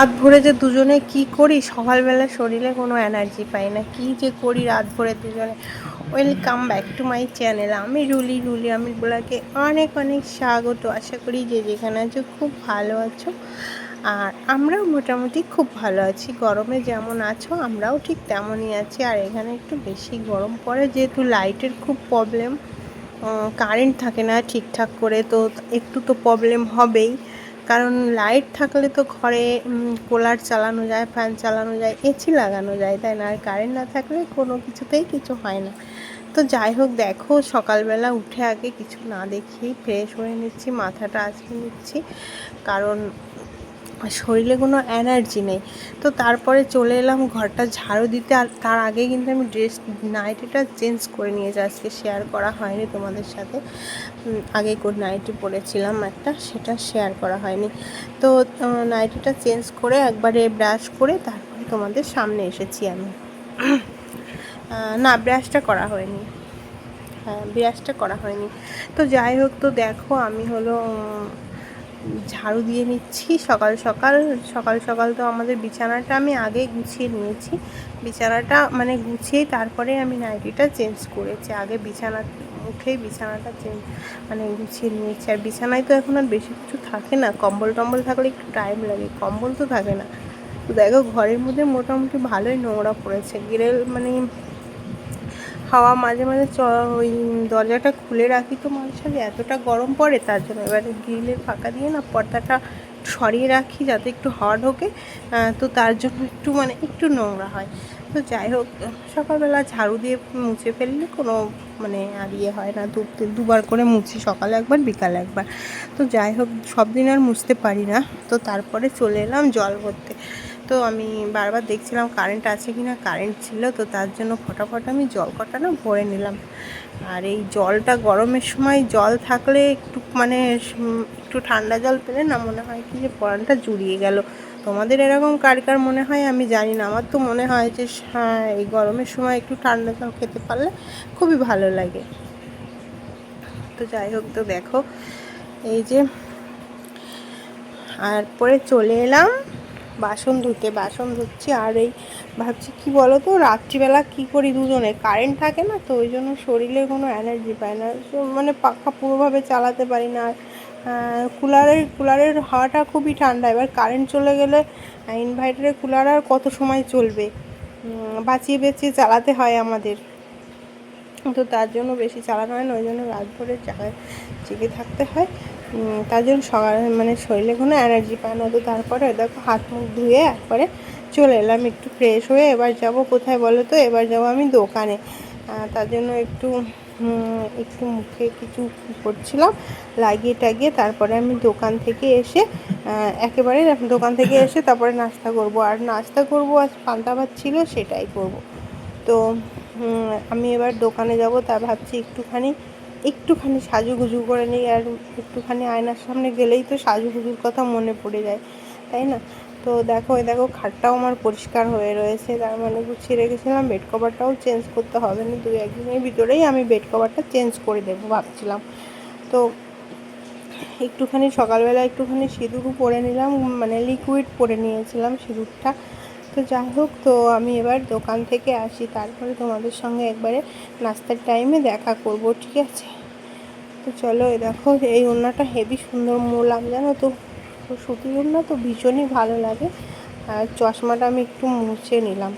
রাত ভরে যে দুজনে কি করি, সকালবেলা শরীরে কোনো এনার্জি পাই না। কি যে করি রাত ভরে দুজনে? Welcome back to my channel আমি রুলি রুলি আমি বলাকে অনেক অনেক স্বাগত। আশা করি যে যেখানে আছো খুব ভালো আছো। আর আমরাও মোটামুটি খুব ভালো আছি। গরমে যেমন আছো, আমরাও ঠিক তেমনই আছি। আর এখানে একটু বেশি গরম পড়ে, যেহেতু লাইটের খুব প্রবলেম কারেন্ট থাকে না ঠিকঠাক করে, তো একটু তো প্রবলেম হবেই। কারণ লাইট থাকলে তো ঘরে কোলার চালানো যায় ফ্যান চালানো যায় এসি লাগানো যায়, তাই না? আর কারেন্ট না থাকলে কোনো কিছুতেই কিছু হয় না। তো যাই হোক, দেখো, সকালবেলা উঠে আগে কিছু না দেখেই ফ্রেশ হয়ে নিচ্ছি, মাথাটা আজকে নিচ্ছি। কারণ শরীরে কোনো এনার্জি নেই। তো তারপরে চলে এলাম ঘরটা ঝাড়ু দিতে আর তার আগে কিন্তু আমি ড্রেস, নাইটিটা চেঞ্জ করে নিয়েছি আজকে শেয়ার করা হয়নি তোমাদের সাথে। আগে কোন নাইটি পরেছিলাম একটা, সেটা শেয়ার করা হয়নি। তো নাইটিটা চেঞ্জ করে একবারে ব্রাশ করে তারপরে তোমাদের সামনে এসেছি আমি। না ব্রাশটা করা হয়নি। হ্যাঁ ব্রাশটা করা হয়নি। তো যাই হোক, তো দেখো আমি হলো ঝাড়ু দিয়ে নিচ্ছি। সকাল সকাল সকাল সকাল তো আমাদের বিছানাটা আমি আগে গুছিয়ে নিয়েছি। বিছানাটা মানে গুছিয়েই তারপরে আমি নাইটিটা চেঞ্জ করেছি। আগে বিছানা উঠেই বিছানাটা চেঞ্জ মানে গুছিয়ে নিয়েছি। আর বিছানায় তো এখন আর বেশি কিছু থাকে না। কম্বল টম্বল থাকলে একটু টাইম লাগে। কম্বল তো থাকে না। তো দেখো, ঘরের মধ্যে মোটামুটি ভালোই নোংরা পড়েছে। গিরেল মানে হাওয়া মাঝে মাঝে চ, ওই দরজাটা খুলে রাখি তো মাঝে সাঝে। এতটা গরম পড়ে, তার জন্য এবারে গ্রিলের ফাঁকা দিয়ে না পর্দাটা সরিয়ে রাখি যাতে একটু হাওয়া ঢোকে। তো তার জন্য একটু মানে একটু নোংরা হয়। তো যাই হোক, সকালবেলা ঝাড়ু দিয়ে মুছে ফেললে কোনো মানে আর ইয়ে হয় না। দু দুবার করে মুছি, সকালে একবার, বিকালে একবার। তো যাই হোক, সব দিন আর মুছতে পারি না। তো তারপরে চলে এলাম জল ভরতে। তো আমি বারবার দেখছিলাম কারেন্ট আছে কি না কারেন্ট ছিল, তো তার জন্য ফটাফট আমি জল কটা না ভরে নিলাম। আর এই জলটা গরমের সময় জল থাকলে একটু মানে একটু ঠান্ডা জল পেলে না মনে হয় কি যে পরানটা জুড়িয়ে গেল। তোমাদের এরকম কার কার মনে হয় আমি জানি না, আমার তো মনে হয় যে হ্যাঁ এই গরমের সময় একটু ঠান্ডা জল খেতে পারলে খুবই ভালো লাগে। তো যাই হোক, তো দেখো, এই যে, আর পরে চলে এলাম। বাসন ধুতে, বাসন ধুচ্ছি, আর এই ভাবছি, কি বলো তো রাত্রিবেলা কি করি দুজনে? কারেন্ট থাকে না তো, ওই জন্য শরীরে কোনো এনার্জি পায় না। মানে পাখা পুরোভাবে চালাতে পারি না। আর কুলারের কুলারের হাওয়াটা খুবই ঠান্ডা। এবার কারেন্ট চলে গেলে ইনভার্টারের কুলার আর কত সময় চলবে? বাঁচিয়ে, বেঁচিয়ে চালাতে হয় আমাদের। তো তার জন্য বেশি চালানো হয় না, ওই জন্য রাত ভরে জেগে থাকতে হয়। তার জন্য সকাল মানে শরীরে কোনো এনার্জি পায় না। তো তারপরে দেখো হাত মুখ ধুয়ে একবারে চলে এলাম একটু ফ্রেশ হয়ে। এবার যাব কোথায় বলো তো? এবার যাব আমি দোকানে। তার জন্য একটু একটু মুখে কিছু করছিলাম, লাগিয়ে টাগিয়ে। তারপরে আমি দোকান থেকে এসে একেবারে দোকান থেকে এসে তারপরে নাস্তা করব। আর নাস্তা করব, আজ পান্তা ভাত ছিল, সেটাই করব। তো আমি এবার দোকানে যাব। তা ভাবছি একটুখানি একটুখানি সাজুগুজু করে নিই আর একটুখানি আয়নার সামনে গেলেই তো সাজুগুজুর কথা মনে পড়ে যায়, তাই না? তো দেখো দেখো, খাটটাও আমার পরিষ্কার হয়ে রয়েছে, তার মানে গুছিয়ে রেখেছিলাম বেড কভারটাও চেঞ্জ করতে হবে না দু একদিনের ভিতরেই আমি বেড কভারটা চেঞ্জ করে দেবো ভাবছিলাম। তো একটুখানি সকালবেলা একটুখানি সিঁদুরও পরে নিলাম মানে লিকুইড পরে নিয়েছিলাম সিঁদুরটা তো যাই হোক, তো আমি এবার দোকান থেকে আসি। তারপরে তোমাদের সঙ্গে একবারে নাস্তার টাইমে দেখা করব, ঠিক আছে? তো চলো এই দেখো, এই ওড়নাটা হেভি সুন্দর মোলাম, জানো তো? সুতির ওড়না তো ভীষণই ভালো লাগে। আর চশমাটা আমি একটু মুছে নিলাম।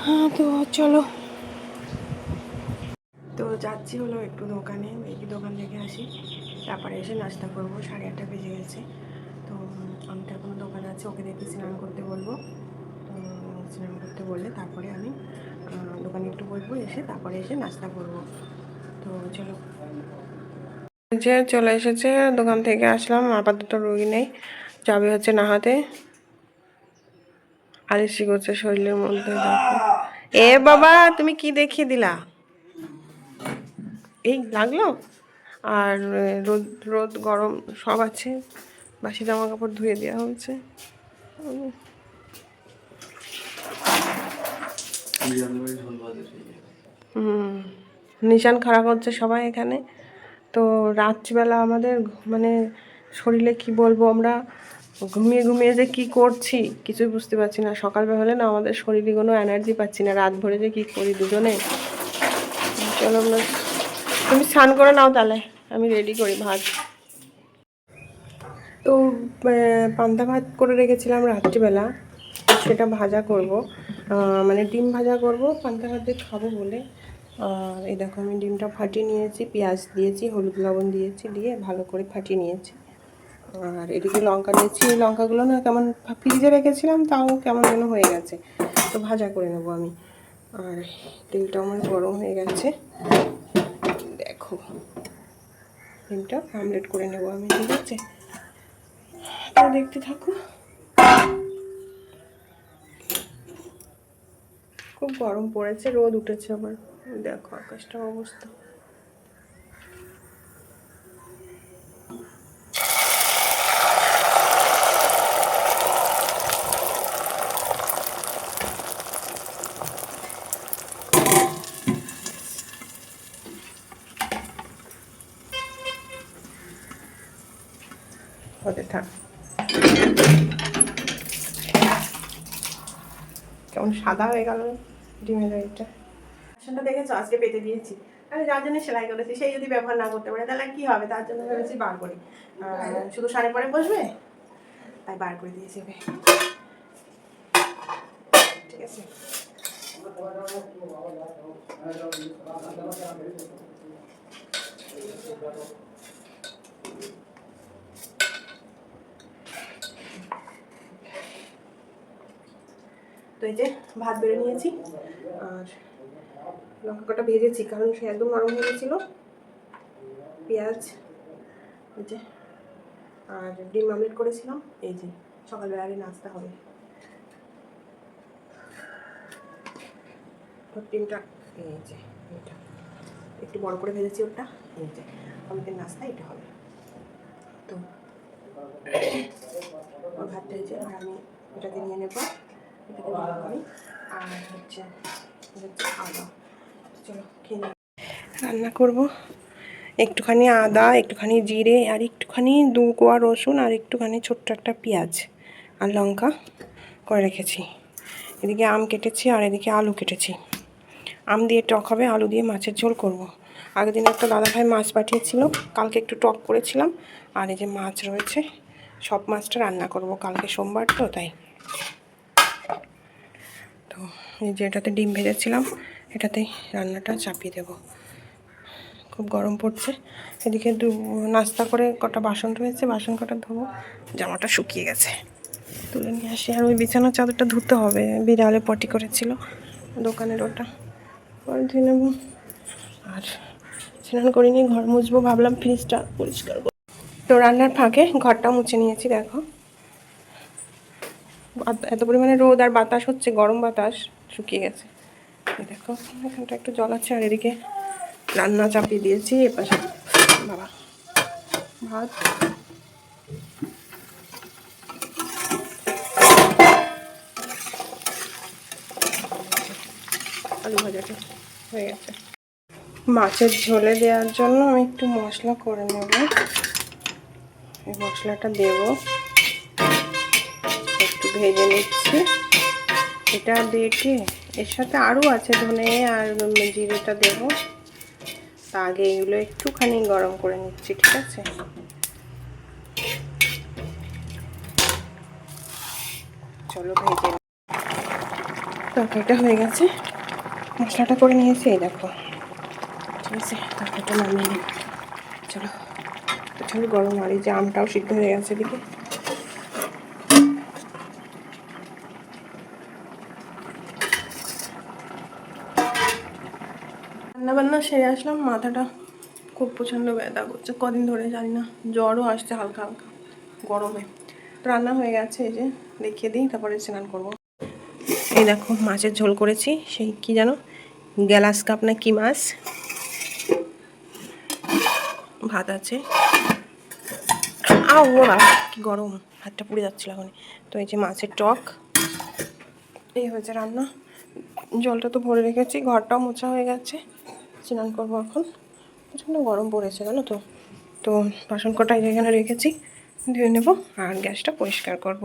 হ্যাঁ তো চলো। তো যাচ্ছি হলো একটু দোকানে, দেখি দোকান থেকে আসি। তারপরে এসে নাস্তা করব, সাড়ে আটটা বেজে গেছে। তো আমি তো এখনও আছে ওকে দেখি স্নান করতে বলব। তো স্নান করতে বললে তারপরে আমি দোকানে একটু বসবো, এসে তারপরে এসে নাস্তা করব। তো চলো। যে চলে এসেছে, দোকান থেকে আসলাম, আপাতত রুগী নেই, যাবে হচ্ছে নাহাতে। আলিসি করছে শরীরের মধ্যে এ বাবা, তুমি কি দেখিয়ে দিলা? এই লাগল? আর রোদ রোদ গরম সব আছে। বাসি জামা কাপড় ধুয়ে দেওয়া হয়েছে নিশান খারাপ হচ্ছে সবাই এখানে। তো রাত্রিবেলা আমাদের মানে শরীরে কি বলব আমরা, ঘুমিয়ে ঘুমিয়ে যে কি করছি কিছুই বুঝতে পারছি না। সকালবেলা হলে না আমাদের শরীরে কোনো এনার্জি পাচ্ছি না, রাত ভরে যে কি করি দুজনে। চলো আমরা তুমি স্নান করে নাও তাহলে, আমি রেডি করি ভাত। তো পান্তা ভাত করে রেখেছিলাম রাত্রিবেলা, সেটা ভাজা করব। মানে ডিম ভাজা করব, পান্তা ভাত দিয়ে খাব বলে। আর এই দেখো আমি ডিমটা ফাটিয়ে নিয়েছি, পেঁয়াজ দিয়েছি, হলুদ লবণ দিয়েছি, দিয়ে ভালো করে ফাটিয়ে নিয়েছি। আর এদিকে লঙ্কা নিয়েছি এই লঙ্কাগুলো না কেমন ফ্রিজে রেখেছিলাম, তাও কেমন যেন হয়ে গেছে। তো ভাজা করে নেব আমি। আর তেলটা আমার গরম হয়ে গেছে। দেখো, ডিমটা আমলেট করে নেব আমি, ঠিক আছে? তো দেখতে থাকো। খুব গরম পড়েছে রোদ উঠেছে আমার। দেখো আকাশটার অবস্থা। হতে থাক। কেমন সাদা হয়ে গেল ডিমের এটা আসনটা দেখেছ? আজকে পেতে দিয়েছি। আমি যার জন্য সেলাই করেছি, সেই যদি ব্যবহার না করতে পারে, তাহলে কি হবে? তার জন্য ভেবেছি বার করি। শুধু শাড়ি পরে বসবে? তাই বার করে দিয়েছি ঠিক আছে? তো এই যে ভাত বেড়ে নিয়েছি, আর লঙ্কা কটা ভেজেছি, কারণ সে একদম নরম হয়ে গেছিল। পেঁয়াজ, এই যে, আর ডিম আমলেট করেছিলাম, এই যে সকালবেলা আগে নাস্তা হবে। ডিমটা এই যে এটা একটু বড় করে ভেজেছি ওটা, এই যে, আমাদের নাস্তা এটা হবে। তো ভাতটা আর আমি নিয়ে এটাকে ভালো করি। আর হচ্ছে রান্না করব। একটুখানি আদা, একটুখানি জিরে, আর একটুখানি দু কোয়া রসুন, আর একটুখানি ছোট্ট একটা পেঁয়াজ আর লঙ্কা করে রেখেছি। এদিকে আম কেটেছি আর এদিকে আলু কেটেছি। আম দিয়ে টক হবে, আলু দিয়ে মাছের ঝোল করব। আগের দিন একটা দাদাভাই মাছ পাঠিয়েছিল, কালকে একটু টক করেছিলাম। আর এই যে মাছ রয়েছে সব মাছটা রান্না করব কালকে সোমবার তো, তাই। তো এই যে এটাতে ডিম ভেজেছিলাম এটাতেই রান্নাটা চাপিয়ে দেবো। খুব গরম পড়ছে। এদিকে দু, নাস্তা করে কটা বাসন রয়েছে বাসন কটা ধোবো, জামাটা শুকিয়ে গেছে। তুলে নিয়ে আসি। আর ওই বিছানার চাদরটা ধুতে হবে, বিড়ালে পটি করেছিল দোকানের ওটা। পরে ধুয়ে নেব। আর স্নান করিনি, ঘর মুছবো, ভাবলাম ফ্রিজটা পরিষ্কার তো রান্নার ফাঁকে ঘরটা মুছে নিয়েছি, দেখো। এত পরিমাণে রোদ আর বাতাস হচ্ছে, গরম বাতাস শুকিয়ে গেছে। দেখো, এখানটা একটু জল আছে আর এদিকে রান্না চাপিয়ে দিয়েছি এপাশে বাবা, ভাত। আলু ভাজাটা হয়ে গেছে। মাছের ঝোলে দেওয়ার জন্য আমি একটু মশলা করে নেব। এই মশলাটা দেবো। একটু ভেজে নিচ্ছি। এটা দিয়েছি এর সাথে আরও আছে ধনে আর জিরেটা দেব। তা আগে এগুলো একটুখানি গরম করে নিচ্ছি, ঠিক আছে? চলো ভেজে। তরকারিটা হয়ে গেছে। মশলাটা করে নিয়েছি, এই দেখো। ঠিক আছে, তরকারিটা নামিয়ে নিই। চলো। প্রচণ্ড গরম আর এই যে আমটাও সিদ্ধ হয়ে গেছে এদিকে। রান্না বান্না সেরে আসলাম, মাথাটা খুব প্রচণ্ড ব্যথা করছে, কদিন ধরে জানি না, জ্বরও আসছে হালকা হালকা, গরমে। রান্না হয়ে গেছে, এই যে দেখিয়ে দিই, তারপরে স্নান করব। এই দেখো, মাছের ঝোল করেছি, সেই কি জানো, গ্যালাস কাপ না কি মাছ? ভাত আছে। আও বাবা কি গরম হাতটা পুড়ে যাচ্ছিল এখন তো এই যে মাছের টক এই হয়েছে রান্না। জলটা তো ভরে রেখেছি ঘরটাও মোছা হয়ে গেছে। স্নান করব এখন। প্রচণ্ড গরম পড়েছে জানো তো। তো বাসন কটা এখানে রেখেছি ধুয়ে নেব আর গ্যাসটা পরিষ্কার করব।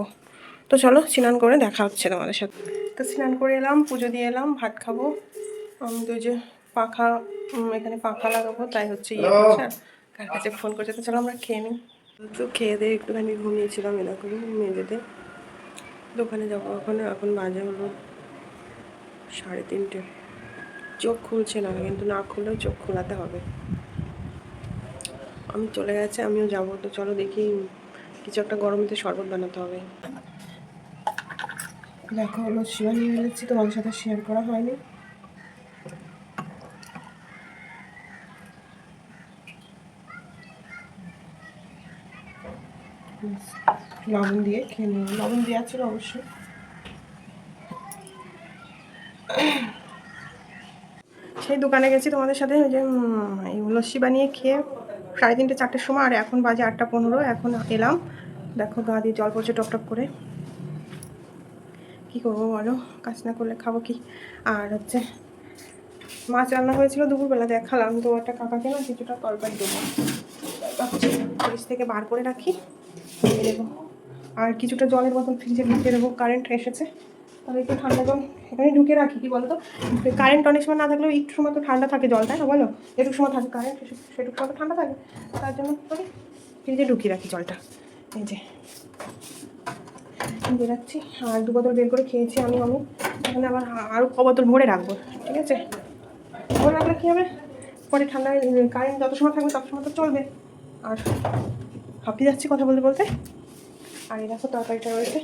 তো চলো স্নান করে দেখা হচ্ছে তোমাদের সাথে। তো স্নান করে এলাম পুজো দিয়ে এলাম ভাত খাব। আমি তো ওই যে পাখা এখানে পাখা লাগাবো তাই হচ্ছে ইয়ে কার কাছে ফোন করছে তো চলো আমরা খেয়ে নিই। তো খেয়ে দিয়ে একটুখানি ঘুমিয়েছিলাম এরকম মেয়েদের দোকানে যাব এখন এখন বাজে হলো সাড়ে তিনটে। চোখ খুলছে না, কিন্তু না খুললেও চোখ খোলাতে হবে। আমি চলে গেছে, আমিও যাব, তো চলো দেখি কিছু একটা গরমতে শরবত বানাতে হবে। দেখো, হলো নিয়ে এনেছি তোমাদের সাথে শেয়ার করা হয়নি। লবণ দিয়ে, খেয়ে নেব লবণ দেওয়া ছিল অবশ্যই। সেই দোকানে গেছি তোমাদের সাথে, ওই যে লস্যি বানিয়ে খেয়ে সাড়ে তিনটে, চারটের সময়, আর এখন বাজে আটটা পনেরো, এখন এলাম। দেখো গা দিয়ে জল পড়ছে টপ টপ করে। কী করব বলো, কাজ না করলে খাব কি? আর হচ্ছে, মাছ রান্না হয়েছিল দুপুরবেলা দেখালাম তো একটা কাকাকে না কিছুটা তরকারি দেবো। ফ্রিজ থেকে বার করে রাখি। দেবো আর কিছুটা জলের বোতল ফ্রিজে ঢুকিয়ে দেবো কারেন্ট এসেছে। তাহলে একটু ঠান্ডা জল এখানে ঢুকে রাখি, কি বলতো? কারেন্ট অনেক সময় না থাকলেও একটু সময় তো ঠান্ডা থাকে জল, তাই না বলো? যেটুকু সময় থাকে কারেন্ট সেটুকু সময় তো ঠান্ডা থাকে। তার জন্য করি ফ্রিজে ঢুকিয়ে রাখি জলটা। এই যে। রাখছি। আর দু বোতল বের করে খেয়েছি আমি আমি। এখানে আবার আরও ক বোতল ভরে রাখব, ঠিক আছে? ভরে রাখলে কী হবে? পরে ঠান্ডায় কারেন্ট যত সময় থাকবে তত সময় তো চলবে। আর হাঁপিয়ে যাচ্ছি কথা বলতে বলতে। আর এই দেখো তরকারিটা রয়েছে।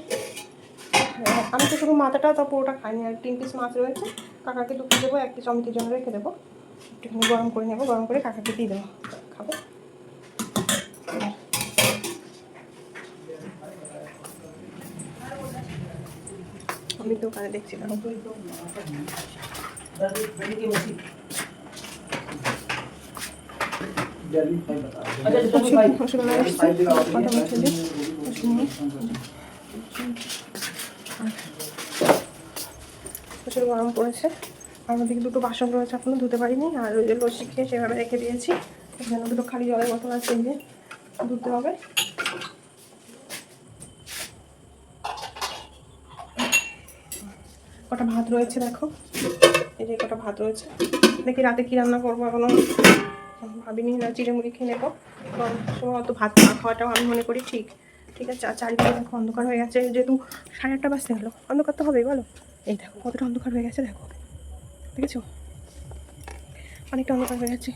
হ্যাঁ, আমি তো শুধু মাথাটা তা পুরোটা খাইনি আর তিন পিস মাছ রয়েছে। কাকাকে দু দেবো এক পিস অমিতের জন্য রেখে দেবো। একটুখানি গরম করে নেব গরম করে কাকাকে দিয়ে দেবো। খাব। আমি দোকানে দেখছিলাম। কথা নিয়ে প্রচুর গরম পড়েছে। আর ওদিকে দুটো বাসন রয়েছে এখনও, ধুতে পারিনি। আর ওই যে লস্যি খেয়ে সেভাবে রেখে দিয়েছি। এখানে দুটো খালি জলের বোতল আছে এই ধুতে হবে। কটা ভাত রয়েছে দেখো। এই যে কটা ভাত রয়েছে। দেখি রাতে কি রান্না করব এখনও। ভাবিনি না চিড়ে মুড়ি খেয়ে নেব। অত ভাত না খাওয়াটাও আমি মনে করি ঠিক। ঠিক আছে? আর চারিদিকে দেখো অন্ধকার হয়ে গেছে। যেহেতু সাড়ে আটটা বাজতে হলো অন্ধকার তো হবেই বলো? এই দেখো। কতটা অন্ধকার হয়ে গেছে দেখো। দেখেছ? অনেকটা অন্ধকার হয়ে গেছে।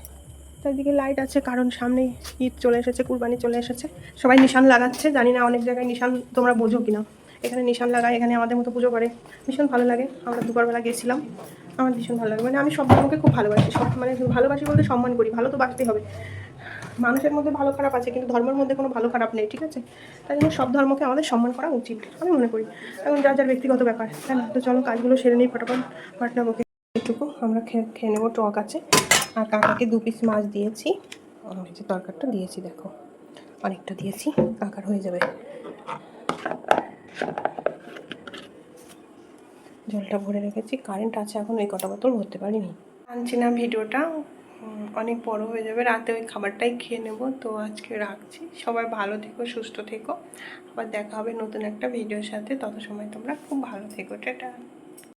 চারিদিকে লাইট আছে কারণ সামনে ঈদ চলে এসেছে কুরবানি চলে এসেছে। সবাই নিশান লাগাচ্ছে জানি না অনেক জায়গায় নিশান তোমরা বোঝো কিনা। এখানে নিশান লাগায় এখানে আমাদের মতো পুজো করে। ভীষণ ভালো লাগে। আমরা দুপুরবেলা গেছিলাম। আমার ভীষণ ভালো লাগে। মানে আমি সব ধর্মকে খুব ভালোবাসি। সব মানে ভালোবাসি বলতে সম্মান করি। ভালো তো বাসতেই হবে। মানুষের মধ্যে ভালো খারাপ আছে, কিন্তু ধর্মের মধ্যে কোনো ভালো খারাপ নেই, ঠিক আছে? তাই জন্য সব ধর্মকে আমাদের সম্মান করা উচিত, আমি মনে করি। এখন যার যার ব্যক্তিগত ব্যাপার, তাই না? তো চলো কাজগুলো সেরে নিই ফটাফট। পাটনা বকে এটুকু, আমরা খেয়ে খেয়ে নেব টক আছে। আর কাকাকে দু পিস মাছ দিয়েছি। এই যে তরকারটা দিয়েছি, দেখো। অনেকটা দিয়েছি, কাকার হয়ে যাবে। জলটা ভরে রেখেছি কারেন্ট আছে এখন ওই কটা বোতল ভরতে পারিনি। আনছি না ভিডিওটা। অনেক বড় হয়ে যাবে। রাতে ওই খাবারটাই খেয়ে নেব। তো আজকে রাখছি। সবাই ভালো থেকো, সুস্থ থেকো। আবার দেখা হবে নতুন একটা ভিডিওর সাথে। তত সময় তোমরা খুব ভালো থেকো। টাটা।